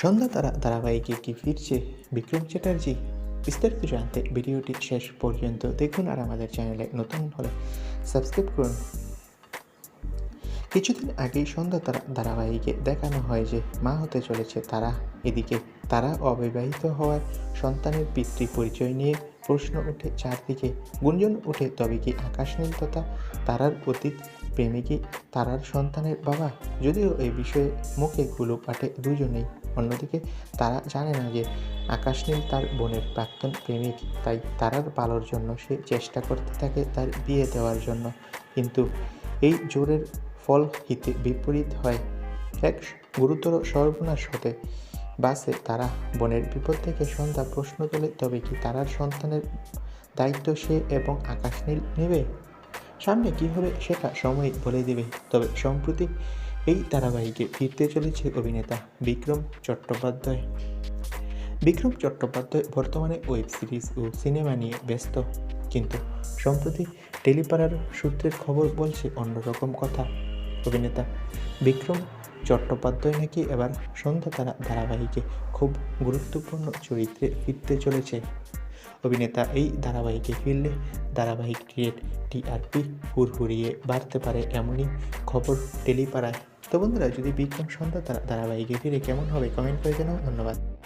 সন্ধ্যা তারা ধারাবাহিকে কি ফিরছে? বিক্রম চ্যাটার্জি বিস্তারিত জানতে ভিডিওটি শেষ পর্যন্ত দেখুন আর আমাদের চ্যানেলে নতুন হলে সাবস্ক্রাইব করুন। কিছুদিন আগেই সন্ধ্যা তারা ধারাবাহিকে দেখানো হয় যে মা হতে চলেছে তারা। এদিকে তারা অবিবাহিত হওয়ার সন্তানের পিতৃ পরিচয় নিয়ে প্রশ্ন ওঠে চারদিকে। গুঞ্জন ওঠে, তবে কি আকাশ নীল তথা তারার অতীত প্রেমিকই তারার সন্তানের বাবা। যদিও এই বিষয়ে মুখে গুলো পাঠে দুজনেই অন্যদিকে তারা জানে না যে আকাশ নীল তার বোনের প্রাক্তন প্রেমিক। তাই তারার ভালোর জন্য সে চেষ্টা করতে থাকে তার বিয়ে দেওয়ার জন্য। কিন্তু এই জোরের ফল হিতে বিপরীত হয়। এক গুরুতর সর্বনাশ হতে বাসে তারা বোনের বিপদ থেকে সন্ধ্যা প্রশ্ন তোলে, তবে কি তারার সন্তানের দায়িত্ব সে এবং আকাশ নীল নেবে? সামনে কী হবে সেটা সময় বলে দেবে। তবে সম্প্রতি এই ধারাবাহিকে ফিরতে চলেছে অভিনেতা বিক্রম চট্টোপাধ্যায়। বিক্রম চট্টোপাধ্যায় বর্তমানে ওয়েব সিরিজ ও সিনেমা নিয়ে ব্যস্ত। কিন্তু সম্প্রতি টেলিপাড়ার সূত্রের খবর বলছে অন্যরকম কথা। অভিনেতা বিক্রম চট্টোপাধ্যায় নাকি এবার সন্ধ্যা তারা ধারাবাহিকে খুব গুরুত্বপূর্ণ চরিত্রে ফিরতে চলেছে। অভিনেতা এই ধারাবাহিকে ফিরলে ধারাবাহিক ক্রিয়েট টিআরপি হুড়হুড়িয়ে বাড়তে পারে এমনই খবর টেলিপাড়ায়। তো বন্ধুরা, যদি বিক্রম সন্ধ্যা ধারাবাহিকে ফিরে কেমন হবে কমেন্ট করে জানাও। ধন্যবাদ।